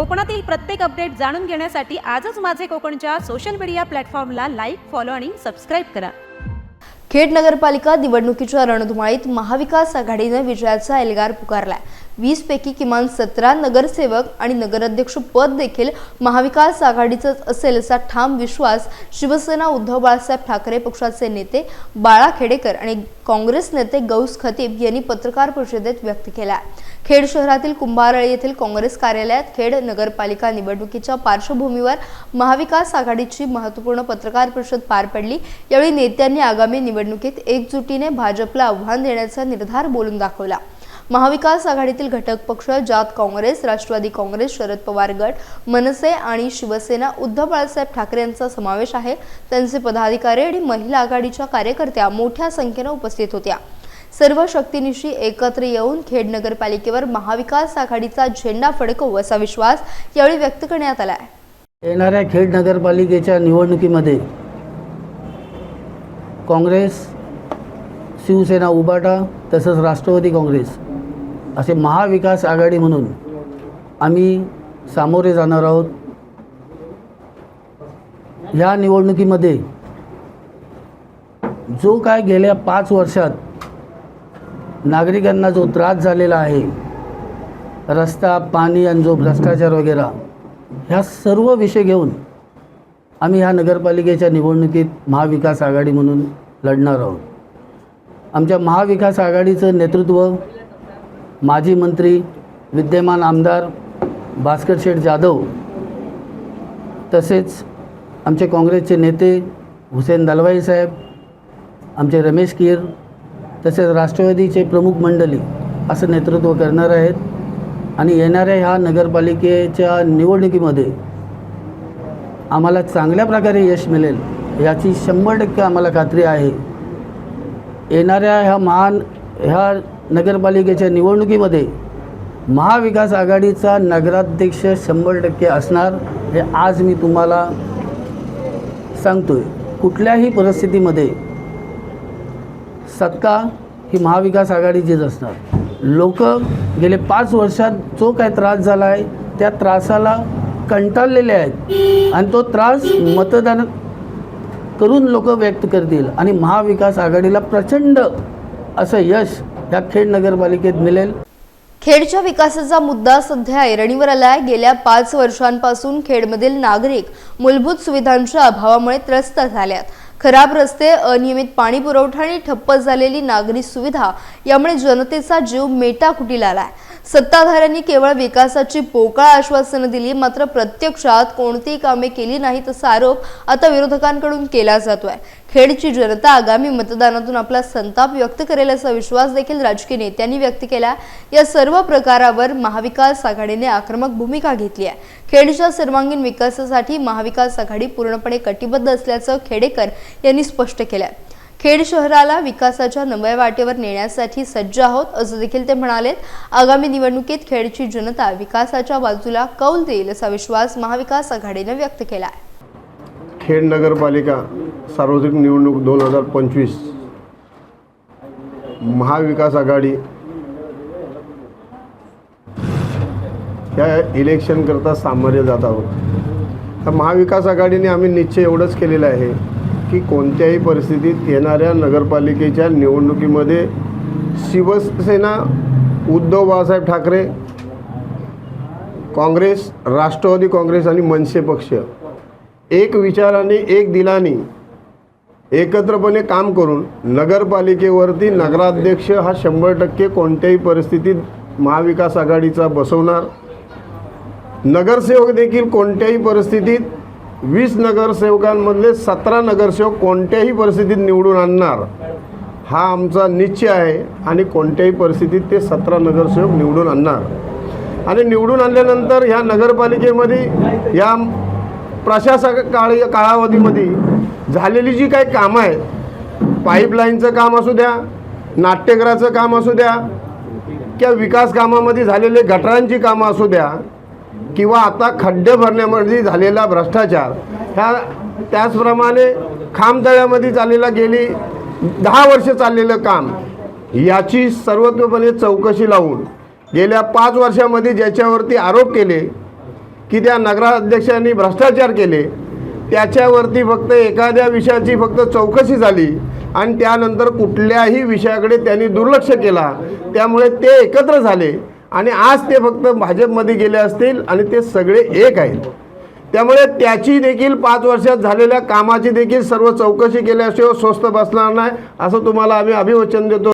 कोकणातील प्रत्येक अपडेट जाणून घेण्यासाठी आजच माझे कोकणच्या सोशल मीडिया प्लॅटफॉर्मला लाईक फॉलो आणि सबस्क्राईब करा. खेड नगरपालिका निवडणुकीच्या रणधुमाळीत महाविकास आघाडीने विजयाचा एल्गार पुकारलाय. वीस पैकी किमान सतरा नगरसेवक आणि नगराध्यक्ष पद देखील महाविकास आघाडीचंच असेल असा ठाम विश्वास शिवसेना उद्धव बाळासाहेब ठाकरे पक्षाचे नेते बाळा खेडेकर आणि काँग्रेस नेते गौस खतीब यांनी पत्रकार परिषदेत व्यक्त केला. खेड शहरातील कुंभारळी येथील काँग्रेस कार्यालयात खेड नगरपालिका निवडणुकीच्या पार्श्वभूमीवर महाविकास आघाडीची महत्त्वपूर्ण पत्रकार परिषद पार पडली. यावेळी नेत्यांनी आगामी निवडणुकीत एकजुटीने भाजपला आव्हान देण्याचा निर्धार बोलून दाखवला. महाविकास आघाडीतील घटक पक्ष जात काँग्रेस राष्ट्रवादी काँग्रेस शरद पवार गट मनसे आणि शिवसेना उद्धव बाळासाहेब ठाकरे यांचा समावेश आहे. त्यांचे पदाधिकारी आणि महिला आघाडीच्या कार्यकर्त्या मोठ्या संख्येनं उपस्थित होत्या. सर्व शक्तीनिशी एकत्र येऊन खेड नगरपालिकेवर महाविकास आघाडीचा झेंडा फडकवू असा विश्वास यावेळी व्यक्त करण्यात आला आहे. येणाऱ्या खेड नगरपालिकेच्या निवडणुकीमध्ये काँग्रेस शिवसेना उबाटा तसंच राष्ट्रवादी काँग्रेस असे महाविकास आघाडी म्हणून आम्ही सामोरे जाणार आहोत. ह्या निवडणुकीमध्ये जो काय गेल्या पाच वर्षात नागरिकांना जो त्रास झालेला आहे रस्ता पाणी आणि जो भ्रष्टाचार वगैरे ह्या सर्व विषय घेऊन आम्ही ह्या नगरपालिकेच्या निवडणुकीत महाविकास आघाडी म्हणून लढणार आहोत. आमच्या महाविकास आघाडीचं नेतृत्व माजी मंत्री विद्यमान आमदार भास्कर शेठ जाधव तसेच आमचे काँग्रेसचे नेते हुसेन दलवाई साहेब आमचे रमेश कीर तसेच राष्ट्रवादीचे प्रमुख मंडळी असं नेतृत्व करणार आहेत. आणि येणाऱ्या ह्या नगरपालिकेच्या निवडणुकीमध्ये आम्हाला चांगल्या प्रकारे यश मिळेल याची शंभर टक्के आम्हाला खात्री आहे. येणाऱ्या ह्या महान ह्या नगरपालिकेच्या निवडणुकीमध्ये महाविकास आघाडीचा नगराध्यक्ष शंभर टक्के असणार हे आज मी तुम्हाला सांगतो आहे कुठल्याही परिस्थितीमध्ये सत्ता ही महाविकास आघाडीचीच असणार. लोक गेले पाच वर्षात जो काय त्रास झाला आहे त्या त्रासाला कंटाळलेले आहेत. आणि तो त्रास मतदान करून लोक व्यक्त करतील. आणि महाविकास आघाडीला प्रचंड असं यश या खेड नगरपालिकेत मिळेल. खेडच्या विकासाचा मुद्दा सध्या ऐरणीवर आलाय. गेल्या पाच वर्षांपासून खेडमधील नागरिक मूलभूत सुविधांच्या अभावामुळे त्रस्त झाल्यात. खराब रस्ते अनियमित पाणी पुरवठा आणि ठप्प झालेली नागरी सुविधा यामुळे जनतेचा जीव मेटाकुटीला आलाय. सत्ताधाऱ्यांनी केवळ विकासाची पोकळ आश्वासनं दिली मात्र प्रत्यक्षात कोणतीही कामे केली नाहीत असा आरोप आता विरोधकांकडून केला जातोय. खेडची जनता आगामी मतदानातून आपला संताप व्यक्त करेल असा विश्वास देखील राजकीय नेत्यांनी व्यक्त केला. या सर्व प्रकारावर महाविकास आघाडीने आक्रमक भूमिका घेतली आहे. खेडच्या सर्वांगीण विकासासाठी महाविकास आघाडी पूर्णपणे कटिबद्ध असल्याचं खेडेकर यांनी स्पष्ट केलंय खेड शहराला विकासाच्या नव्या वाटेवर नेण्यासाठी सज्ज आहोत असं देखील ते म्हणाले आगामी निवडणुकीत खेडची जनता विकासाच्या बाजूला कौल देईल असा विश्वास महाविकास आघाडीने व्यक्त केला आहे. खेड नगरपालिका सार्वत्रिक निवडणूक दोन हजार पंचवीस. महाविकास आघाडी. या इलेक्शनकरता सामोरे जात आहोत. तर महाविकास आघाडीने आम्ही निश्चय एवढंच केलेलं आहे की कोणत्याही परिस्थितीत येणाऱ्या नगरपालिकेच्या निवडणुकीमध्ये शिवसेना उद्धव बाळासाहेब ठाकरे काँग्रेस राष्ट्रवादी काँग्रेस आणि मनसे पक्ष. एक विचाराने एक दिलाने एकत्रपणे काम करून नगरपालिकेवरती नगराध्यक्ष हा शंभर टक्के कोणत्याही परिस्थितीत महाविकास आघाडीचा बसवणार. नगरसेवक देखील कोणत्याही परिस्थितीत वीस नगरसेवकांमधले सतरा नगरसेवक कोणत्याही परिस्थितीत निवडून आणणार हा आमचा निश्चय आहे. आणि कोणत्याही परिस्थितीत ते सतरा नगरसेवक निवडून आणणार. आणि निवडून आणल्यानंतर ह्या नगरपालिकेमध्ये या प्रशासक काळ कालावधीमध्ये झालेली जी काही कामं आहेत पाईपलाईनचं काम असू द्या नाट्यगृहाचं काम असू द्या किंवा विकास कामामध्ये झालेले गटारांची कामं असू द्या किंवा आता खड्डे भरण्यामध्ये झालेला भ्रष्टाचार ह्या त्याचप्रमाणे खामतळ्यामध्ये चाललेला गेली दहा वर्ष चाललेलं काम याची सर्वत्वपणे चौकशी लावून गेल्या पाच वर्षामध्ये ज्याच्यावरती आरोप केले की त्या नगराध्यक्षांनी भ्रष्टाचार केले त्याच्यावरती फक्त एखाद्या विषयाची फक्त चौकशी झाली आणि त्यानंतर कुठल्याही विषयाकडे त्यांनी दुर्लक्ष केला. त्यामुळे ते एकत्र झाले आणि आज ते फक्त भाजपमध्ये गेले असतील आणि ते सगळे एक आहेत. त्यामुळे त्याची देखील पाच वर्षात झालेल्या कामाची देखील सर्व चौकशी केल्याशिवाय स्वस्त बसणार नाही असं तुम्हाला आम्ही अभिवचन देतो.